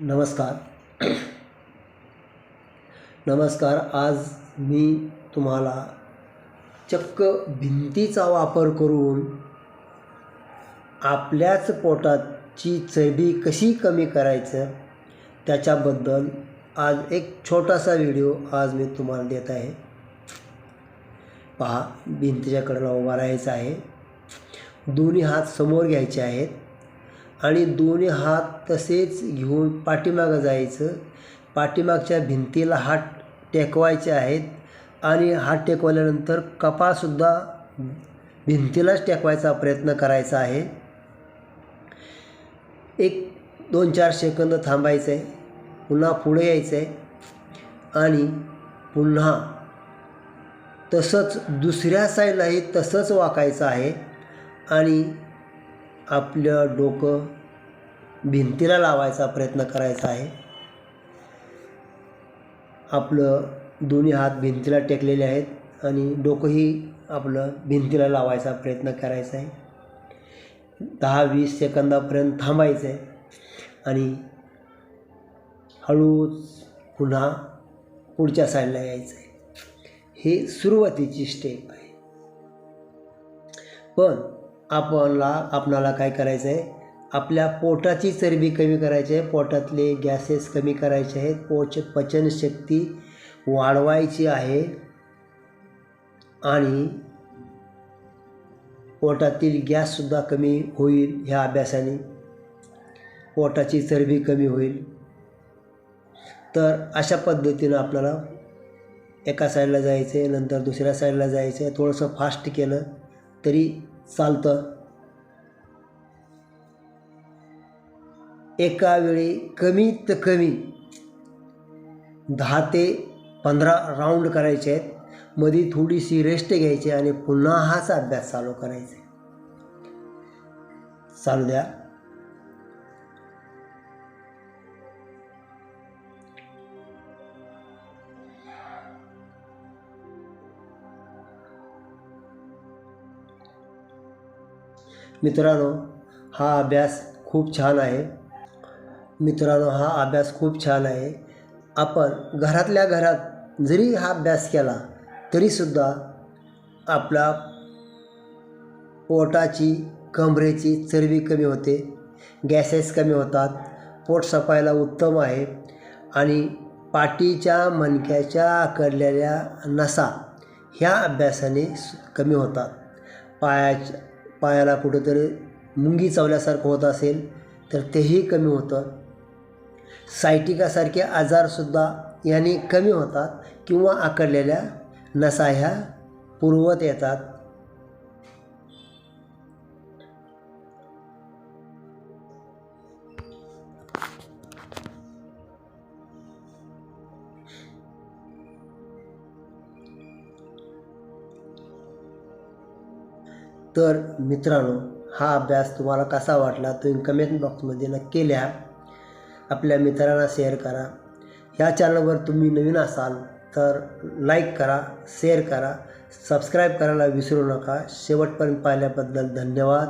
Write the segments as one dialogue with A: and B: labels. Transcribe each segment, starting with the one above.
A: नमस्कार. नमस्कार आज मी तुम्हाला चक्क भिंतीचा वापर करून आपल्याच पोटाची चरबी कशी कमी करायचं त्याच्याबद्दल आज एक छोटासा व्हिडिओ आज मी तुम्हाला देत आहे. पहा भिंतीच्या कडेला उभा राहायचं आहे. दोन्ही हात समोर घ्यायचे आहेत. आणि दोन्ही हात तसेच घेऊन पाठीमागं जायचं. पाठीमागच्या भिंतीला हात टेकवायचे आहेत आणि हात टेकवल्यानंतर कपासुद्धा भिंतीलाच टेकवायचा प्रयत्न करायचा आहे. एक दोन चार सेकंद थांबायचं आहे. पुन्हा पुढे यायचं आहे. आणि पुन्हा तसंच दुसऱ्या साईडलाही तसंच वाकायचं आहे. आणि आपलं डोकं भिंतीला लावायचा प्रयत्न करायचा आहे. आपलं दोन्ही हात भिंतीला टेकलेले आहेत आणि डोकंही आपलं भिंतीला लावायचा प्रयत्न करायचा आहे. दहा वीस सेकंदापर्यंत थांबायचं आहे आणि हळूच पुन्हा पुढच्या साईडला यायचं आहे हे सुरुवातीची स्टेप आहे. पण आपणला आपणाला काय करायचं आहे आपल्या पोटाची चरबी कमी करायची आहे पोटातले गॅसेस कमी करायचे आहेत. पोच पचनशक्ती वाढवायची आहे. आणि पोटातील गॅससुद्धा कमी होईल ह्या अभ्यासाने. पोटाची चरबी कमी होईल. तर अशा पद्धतीनं आपल्याला एका साईडला जायचं आहे नंतर दुसऱ्या साईडला जायचं आहे थोडंसं फास्ट केलं तरी चालतं. एका वेळी कमीत कमी दहा ते पंधरा राऊंड करायचे आहेत. मध्ये थोडीशी रेस्ट घ्यायची आणि पुन्हा हाच अभ्यास चालू करायचा चालू द्या. मित्रांनो हा अभ्यास खूप छान आहे. मित्रांनो हा अभ्यास खूप छान आहे. आपण घरातल्या घरात जरी हा अभ्यास केला तरीसुद्धा आपला पोटाची कमरेची चरबी कमी होते गॅसेस कमी होतात पोट सफायला उत्तम आहे आणि पाठीच्या मणक्याच्या आकडलेल्या नसा ह्या अभ्यासाने कमी होतात. पायाच्या पायाला कुठंतरी मुंगी चावल्यासारखं होत असेल तर तेही कमी होतं. सायटिकासारखे आजारसुद्धा याने कमी होतात किंवा आकडलेल्या नसा ह्या पूर्वत येतात. तर मित्रांनो हा अभ्यास तुम्हाला कसा वाटला तुम्ही कमेंट बॉक्समध्ये नक्की लिहा. आपल्या मित्रांना शेअर करा. ह्या चॅनलवर तुम्ही नवीन असाल तर लाईक करा शेअर करा सबस्क्राईब करायला विसरू नका. शेवटपर्यंत पाहिल्याबद्दल धन्यवाद.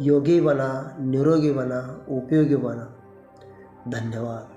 A: योगी बना निरोगी बना उपयोगी बना. धन्यवाद.